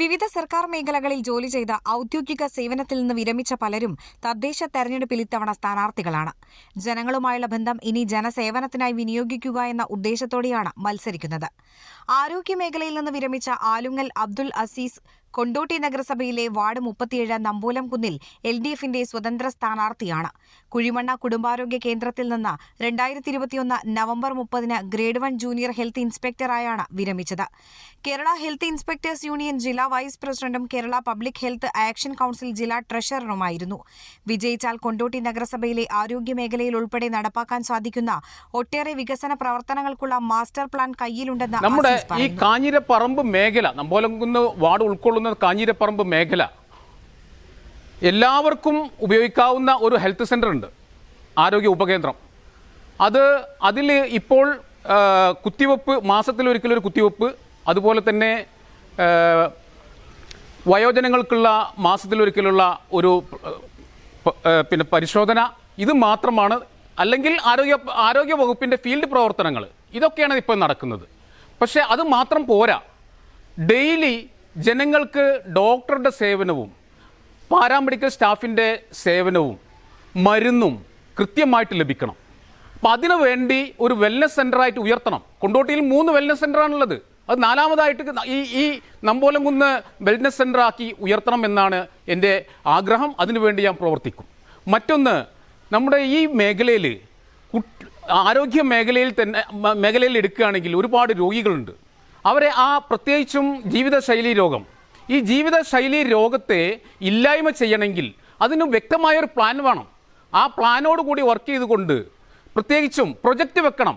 വിവിധ സർക്കാർ മേഖലകളിൽ ജോലി ചെയ്ത ഔദ്യോഗിക സേവനത്തിൽ നിന്ന് വിരമിച്ച പലരും തദ്ദേശ തെരഞ്ഞെടുപ്പിൽ ഇത്തവണ സ്ഥാനാർത്ഥികളാണ്. ജനങ്ങളുമായുള്ള ബന്ധം ഇനി ജനസേവനത്തിനായി വിനിയോഗിക്കുക എന്ന ഉദ്ദേശത്തോടെയാണ് മത്സരിക്കുന്നത്. ആരോഗ്യ മേഖലയിൽ നിന്ന് വിരമിച്ച ആലുങ്ങൽ അബ്ദുൽ അസീസ് കൊണ്ടോട്ടി നഗരസഭയിലെ വാർഡ് മുപ്പത്തിയേഴ് നമ്പൂലം കുന്നിൽ എൽ ഡി എഫിന്റെ സ്വതന്ത്ര സ്ഥാനാർത്ഥിയാണ്. കുഴിമണ്ണ കുടുംബാരോഗ്യ കേന്ദ്രത്തിൽ നിന്ന് രണ്ടായിരത്തി ഇരുപത്തിയൊന്ന് നവംബർ മുപ്പതിന് ഗ്രേഡ് വൺ ജൂനിയർ ഹെൽത്ത് ഇൻസ്പെക്ടറായാണ് വിരമിച്ചത്. കേരള ഹെൽത്ത് ഇൻസ്പെക്ടേഴ്സ് യൂണിയൻ ജില്ലാ വൈസ് പ്രസിഡന്റും Kerala public health action council ജില്ലാ ട്രഷററുമായിരുന്നു. വിജയിച്ചാൽ കൊണ്ടോട്ടി നഗരസഭയിലെ ആരോഗ്യ മേഖലയിൽ ഉൾപ്പെടെ നടപ്പാക്കാൻ സാധിക്കുന്ന ഒട്ടേറെ വികസന പ്രവർത്തനങ്ങൾക്കുള്ള മാസ്റ്റർ പ്ലാൻ കയ്യിലുണ്ടെന്ന് നമ്മുടെ ഈ. കാഞ്ഞിരപ്പറമ്പ് മേഖല നമ്പോലംകുന്ന് വാർഡ് ഉൾക്കൊള്ളുന്ന കാഞ്ഞിരപ്പറമ്പ് മേഖല. എല്ലാവർക്കും ഉപയോഗിക്കാവുന്ന ഒരു ഹെൽത്ത് സെന്റർ ഉണ്ട്. ആരോഗ്യ ഉപകേന്ദ്രം. അത് അതിൽ ഇപ്പോൾ കുത്തിവെപ്പ് മാസത്തിലൊരിക്കലൊരു കുത്തിവെപ്പ് അതുപോലെ തന്നെ വയോജനങ്ങൾക്കുള്ള മാസത്തിൽ ഒരിക്കലുള്ള ഒരു പിന്നെ പരിശോധന ഇത് മാത്രമാണ്. അല്ലെങ്കിൽ ആരോഗ്യ ആരോഗ്യ വകുപ്പിന്റെ ഫീൽഡ് പ്രവർത്തനങ്ങൾ ഇതൊക്കെയാണ് ഇപ്പോൾ നടക്കുന്നത്. പക്ഷേ അത് മാത്രം പോരാ. ഡെയിലി ജനങ്ങൾക്ക് ഡോക്ടറുടെ സേവനവും പാരാമെഡിക്കൽ സ്റ്റാഫിന്റെ സേവനവും മരുന്നും കൃത്യമായിട്ട് ലഭിക്കണം. അപ്പം അതിനു വേണ്ടി ഒരു വെൽനസ് സെന്ററായിട്ട് ഉയർത്തണം. കൊണ്ടോട്ടിയിൽ മൂന്ന് വെൽനസ് സെന്ററാണുള്ളത് അത് നാലാമതായിട്ട് ഈ ഈ നമ്പോലംകുന്ന് വെൽനസ് സെന്ററാക്കി ഉയർത്തണം എന്നാണ് എന്റെ ആഗ്രഹം. അതിനുവേണ്ടി ഞാൻ പ്രവർത്തിക്കും. മറ്റൊന്ന് നമ്മുടെ ഈ മേഖലയിൽ ആരോഗ്യ മേഖലയിൽ തന്നെ മേഖലയിൽ എടുക്കുകയാണെങ്കിൽ ഒരുപാട് രോഗികളുണ്ട്. അവരെ ആ പ്രത്യേകിച്ചും ജീവിതശൈലി രോഗം. ഈ ജീവിതശൈലി രോഗത്തെ ഇല്ലായ്മ ചെയ്യണമെങ്കിൽ അതിന് വ്യക്തമായൊരു പ്ലാൻ വേണം. ആ പ്ലാനോട് കൂടി വർക്ക് ചെയ്തുകൊണ്ട് പ്രത്യേകിച്ചും പ്രൊജക്റ്റ് വെക്കണം.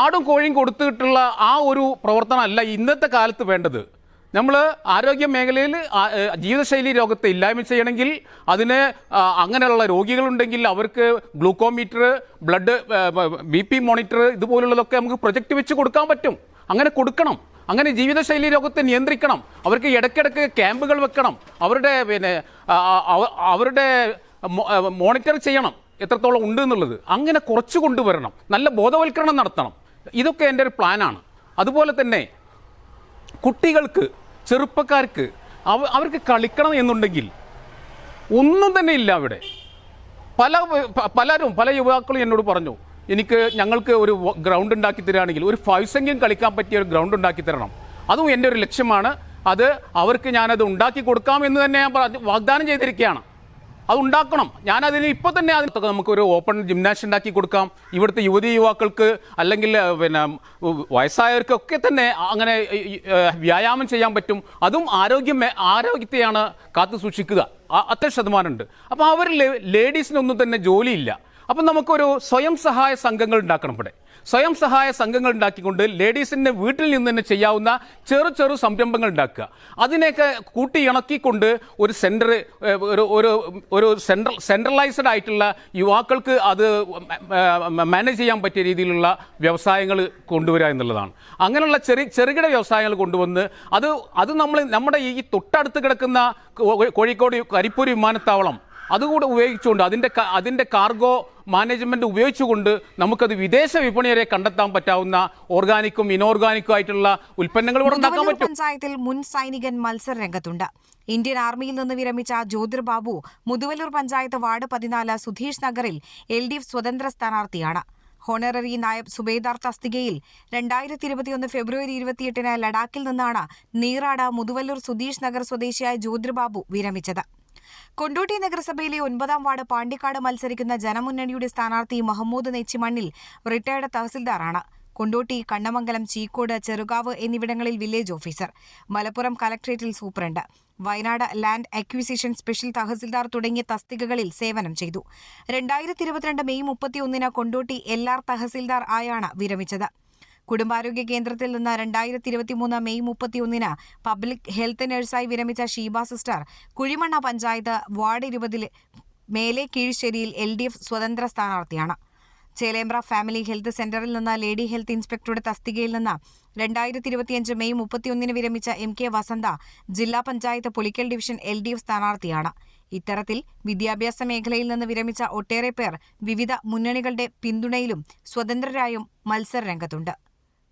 ആടും കോഴിയും കൊടുത്തിട്ടുള്ള ആ ഒരു പ്രവർത്തനമല്ല ഇന്നത്തെ കാലത്ത് വേണ്ടത്. നമ്മൾ ആരോഗ്യ മേഖലയിൽ ജീവിതശൈലി രോഗത്തെ ഇല്ലായ്മ ചെയ്യണമെങ്കിൽ അതിന് അങ്ങനെയുള്ള രോഗികളുണ്ടെങ്കിൽ അവർക്ക് ഗ്ലൂക്കോമീറ്റർ ബ്ലഡ് ബി മോണിറ്റർ ഇതുപോലുള്ളതൊക്കെ നമുക്ക് പ്രൊജക്റ്റ് വെച്ച് കൊടുക്കാൻ പറ്റും. അങ്ങനെ കൊടുക്കണം. അങ്ങനെ ജീവിതശൈലി രോഗത്തെ നിയന്ത്രിക്കണം. അവർക്ക് ഇടയ്ക്കിടയ്ക്ക് ക്യാമ്പുകൾ വെക്കണം. അവരുടെ പിന്നെ അവരുടെ മോണിറ്റർ ചെയ്യണം. എത്രത്തോളം ഉണ്ട് എന്നുള്ളത്. അങ്ങനെ കുറച്ച് കൊണ്ടുവരണം. നല്ല ബോധവൽക്കരണം നടത്തണം. ഇതൊക്കെ എന്റെ ഒരു പ്ലാനാണ്. അതുപോലെ തന്നെ കുട്ടികൾക്ക് ചെറുപ്പക്കാർക്ക് അവ അവർക്ക് കളിക്കണം എന്നുണ്ടെങ്കിൽ ഒന്നും തന്നെ ഇല്ല അവിടെ. പല പലരും പല യുവാക്കളും എന്നോട് പറഞ്ഞു എനിക്ക് ഞങ്ങൾക്ക് ഒരു ഗ്രൗണ്ട് ഉണ്ടാക്കി തരികയാണെങ്കിൽ ഒരു ഫൈവ് സംഖ്യം കളിക്കാൻ പറ്റിയ ഒരു ഗ്രൗണ്ട് ഉണ്ടാക്കി തരണം. അതും എന്റെ ഒരു ലക്ഷ്യമാണ്. അത് അവർക്ക് ഞാനത് ഉണ്ടാക്കി കൊടുക്കാം എന്ന് തന്നെ ഞാൻ വാഗ്ദാനം ചെയ്തിരിക്കുകയാണ്. അത് ഉണ്ടാക്കണം. ഞാനതിന് ഇപ്പോൾ തന്നെ അതിനൊക്കെ നമുക്കൊരു ഓപ്പൺ ജിംനാഷ്യം ഉണ്ടാക്കി കൊടുക്കാം. ഇവിടുത്തെ യുവതി യുവാക്കൾക്ക് അല്ലെങ്കിൽ പിന്നെ വയസ്സായവർക്കൊക്കെ തന്നെ അങ്ങനെ വ്യായാമം ചെയ്യാൻ പറ്റും. അതും ആരോഗ്യം ആരോഗ്യത്തെയാണ് കാത്തു സൂക്ഷിക്കുക. അത്ര ശതമാനമുണ്ട്. അപ്പോൾ അവർ ലേഡീസിനൊന്നും തന്നെ ജോലിയില്ല. അപ്പം നമുക്കൊരു സ്വയം സഹായ സംഘങ്ങൾ ഉണ്ടാക്കണം ഇവിടെ. സ്വയം സഹായ സംഘങ്ങൾ ഉണ്ടാക്കിക്കൊണ്ട് ലേഡീസിന്റെ വീട്ടിൽ നിന്ന് തന്നെ ചെയ്യാവുന്ന ചെറു ചെറു സംരംഭങ്ങൾ ഉണ്ടാക്കുക. അതിനെയൊക്കെ കൂട്ടി ഇണക്കിക്കൊണ്ട് ഒരു സെന്റർ ഒരു ഒരു ഒരു സെൻട്രൽ സെൻട്രലൈസ്ഡ് ആയിട്ടുള്ള യുവാക്കൾക്ക് അത് മാനേജ് ചെയ്യാൻ പറ്റിയ രീതിയിലുള്ള വ്യവസായങ്ങൾ കൊണ്ടുവരിക എന്നുള്ളതാണ്. അങ്ങനെയുള്ള ചെറിയ ചെറുകിട വ്യവസായങ്ങൾ കൊണ്ടുവന്ന് അത് അത് നമ്മൾ നമ്മുടെ ഈ തൊട്ടടുത്ത് കിടക്കുന്ന കോഴിക്കോട് കരിപ്പൂർ വിമാനത്താവളം അതുകൂടെ ഉപയോഗിച്ചുകൊണ്ട് അതിന്റെ അതിന്റെ കാർഗോ മാനേജ്മെന്റ് ഉപയോഗിച്ചുകൊണ്ട് നമുക്കത് വിദേശ വിപണി വരെ കണ്ടെത്താൻ പറ്റാവുന്ന ഓർഗാനിക്കും ഇനോർഗാനിക്കും ആയിട്ടുള്ള ഉൽപ്പന്നങ്ങൾ ഉണ്ടാക്കാൻ പറ്റും. പഞ്ചായത്തിൽ മുൻ സൈനികൻ മത്സര രംഗത്തുണ്ട് ഇന്ത്യൻ ആർമിയിൽ നിന്ന് വിരമിച്ച ജ്യോതിർ ബാബു മുതുവല്ലൂർ പഞ്ചായത്ത് വാർഡ് പതിനാല് സുധീഷ് നഗറിൽ എൽ ഡി എഫ് സ്വതന്ത്ര സ്ഥാനാർത്ഥിയാണ്. ഹോണററി നായബ് സുബേദാർ തസ്തികയിൽ രണ്ടായിരത്തി ഇരുപത്തിയൊന്ന് ഫെബ്രുവരി ഇരുപത്തിയെട്ടിന് ലഡാക്കിൽ നിന്നാണ് നീറാട് മുതുവല്ലൂർ സുധീഷ് നഗർ സ്വദേശിയായ ജ്യോതിർബാബു വിരമിച്ചത്. കൊണ്ടോട്ടി നഗരസഭയിലെ ഒൻപതാം വാർഡ് പാണ്ടിക്കാട് മത്സരിക്കുന്ന ജനമുന്നണിയുടെ സ്ഥാനാർത്ഥി മഹമ്മൂദ് നെച്ചിമണ്ണിൽ റിട്ടയർഡ് തഹസിൽദാറാണ്. കൊണ്ടോട്ടി കണ്ണമംഗലം ചീക്കോട് ചെറുകാവ് എന്നിവിടങ്ങളിൽ വില്ലേജ് ഓഫീസർ. മലപ്പുറം കലക്ട്രേറ്റിൽ superintendent. Wayanad land acquisition special tahsildar തുടങ്ങിയ തസ്തികകളിൽ സേവനം ചെയ്തു. രണ്ടായിരത്തി ഇരുപത്തിരണ്ട് മെയ് മുപ്പത്തിയൊന്നിന് കൊണ്ടോട്ടി എല്ലാർ തഹസിൽദാർ ആയാണ് വിരമിച്ചത്. കുടുംബാരോഗ്യ കേന്ദ്രത്തിൽ നിന്ന് രണ്ടായിരത്തി ഇരുപത്തിമൂന്ന് മെയ് മുപ്പത്തിയൊന്നിന് പബ്ലിക് ഹെൽത്ത് നഴ്സായി വിരമിച്ച ഷീബ സിസ്റ്റർ കുഴിമണ്ണ പഞ്ചായത്ത് വാർഡ് ഇരുപതിൽ മേലെ കീഴ്ശ്ശേരിയിൽ എൽ ഡി എഫ് സ്വതന്ത്ര സ്ഥാനാർത്ഥിയാണ്. ചേലേമ്പ്ര ഫാമിലി ഹെൽത്ത് സെന്ററിൽ നിന്ന് ലേഡി ഹെൽത്ത് ഇൻസ്പെക്ടറുടെ തസ്തികയിൽ നിന്ന് രണ്ടായിരത്തി ഇരുപത്തിയഞ്ച് മെയ് മുപ്പത്തിയൊന്നിന് വിരമിച്ച എം കെ വസന്ത ജില്ലാ panchayat പൊളിക്കൽ division L D F സ്ഥാനാർത്ഥിയാണ്. ഇത്തരത്തിൽ വിദ്യാഭ്യാസ മേഖലയിൽ നിന്ന് വിരമിച്ച ഒട്ടേറെ പേർ വിവിധ മുന്നണികളുടെ പിന്തുണയിലും സ്വതന്ത്രരായും മത്സര രംഗത്തുണ്ട്.